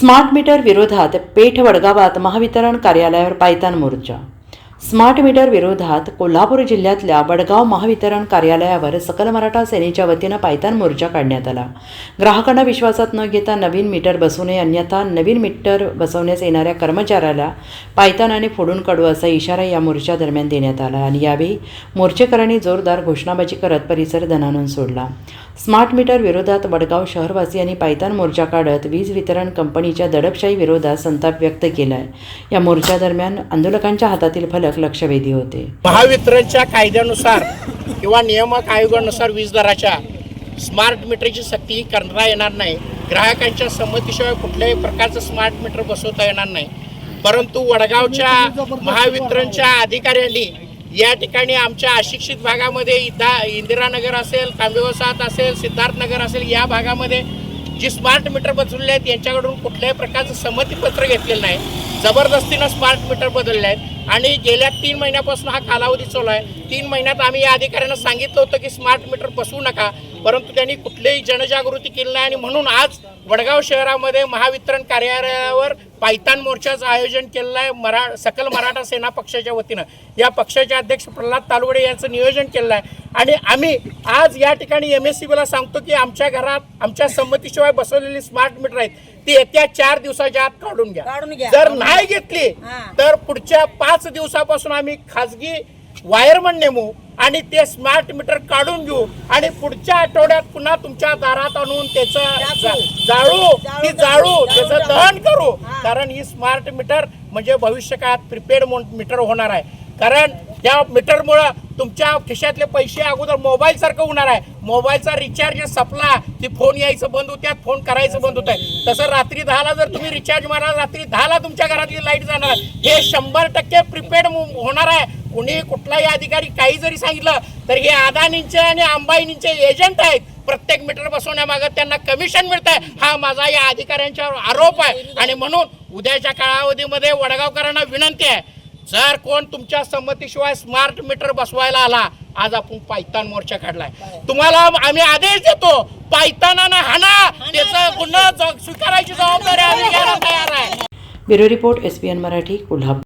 Smart meter विरोधात पेठ वडगावात महावितरण कार्यालयावर पायतान मोर्चा. Smart meter विरोधात कोल्हापूर जिल्ह्यातल्या वडगाव महावितरण कार्यालयावर सकल मराठा सेनेच्या वतीनं पायतान मोर्चा काढण्यात आला. ग्राहकांना विश्वासात न घेता नवीन मीटर बसू नये अन्यथा नवीन मीटर बसवण्यास येणाऱ्या कर्मचाऱ्याला पायतानाने फोडून काढू असा इशारा या मोर्चा दरम्यान देण्यात आला आणि यावेळी मोर्चेकरांनी जोरदार घोषणाबाजी करत परिसर धनानून सोडला. स्मार्ट मीटर विरोधात वडगाव शहरवासियांनी पायतान मोर्चा काढत वीज वितरण कंपनीच्या दडपशाही विरोधात संताप व्यक्त केला आहे या मोर्चादरम्यान आंदोलकांच्या हातातील फलक लक्षवेधी होते. महावितरणच्या कायद्यानुसार किंवा नियामक आयोगानुसार वीज दराच्या स्मार्ट मीटरची सक्ती करता येणार नाही. ग्राहकांच्या संमतीशिवाय कुठल्याही प्रकारचं स्मार्ट मीटर बसवता येणार नाही. परंतु वडगावच्या महावितरणच्या अधिकाऱ्यांनी या ठिकाणी आमच्या अशिक्षित भागामध्ये इदा इंदिरानगर असेल तांबेवसात असेल सिद्धार्थनगर असेल या भागामध्ये जी स्मार्ट मीटर बदलले आहेत यांच्याकडून कुठल्याही प्रकारचं संमतीपत्र घेतलेलं नाही. जबरदस्तीनं स्मार्ट मीटर बदलले आहेत. आणि गेल्या तीन महिन्यापासून हा कालावधी चालू आहे. तीन महिन्यात आम्ही या अधिकाऱ्यांना सांगितलं होतं की स्मार्ट मीटर बसवू नका परंतु त्यांनी कुठलीही जनजागृती केली नाही. आणि म्हणून आज वडगाव शहरामध्ये महावितरण कार्यालयावर पायतान मोर्चाचं आयोजन केलेलं आहे. मरा सकल मराठा सेना पक्षाच्या वतीनं. या पक्षाचे अध्यक्ष प्रल्हाद तालवडे यांचं नियोजन केलं आहे. आणि आम्ही आज या ठिकाणी एम एस सी बीला सांगतो की आमच्या घरात आमच्या संमतीशिवाय बसवलेली स्मार्ट मीटर आहेत ती येत्या चार दिवसाच्या आत काढून घ्या. जर नाही घेतली. तर पुढच्या पाच दिवसापासून आम्ही खाजगी वायरमन नेमू आणि ते स्मार्ट मीटर काढून घेऊ आणि पुढच्या आठवड्यात पुन्हा तुमच्या दारात आणून त्याचं जाळू. ती जाळू. त्याचं दहन करू. कारण ही स्मार्ट मीटर म्हणजे भविष्य काळात प्रिपेड मीटर होणार आहे कारण या मीटरमुळं तुमच्या खिशातले पैसे अगोदर मोबाईलसारखं होणार आहे. मोबाईलचा रिचार्ज संपला की फोन यायचं बंद होत्यात फोन करायचं बंद होत आहे तसं रात्री दहाला जर तुम्ही रिचार्ज मारा रात्री दहाला तुमच्या घरातली लाइट जाणार. हे शंभर टक्के प्रिपेड होणार आहे. कुणी कुठलाही अधिकारी काही जरी सांगितलं तर हे अदानींचे आणि अंबानींचे एजंट आहेत. प्रत्येक मीटर बसवण्यामागं त्यांना कमिशन मिळत आहे हा माझा या अधिकाऱ्यांच्यावर आरोप आहे. आणि म्हणून उद्याच्या कालावधीमध्ये वडगावकरांना विनंती आहे जर कोण तुमच्या संमतीशिवाय स्मार्ट मीटर बसवायला आला आज आपण पायतान मोर्चा काढलाय. तुम्हाला आम्ही आदेश देतो पायताना हाना त्याचा गुन्हा ज- स्वीकारायची जबाबदारी आम्ही घ्यायला तयार आहे. Bureau report S P N Marathi Kolhapur.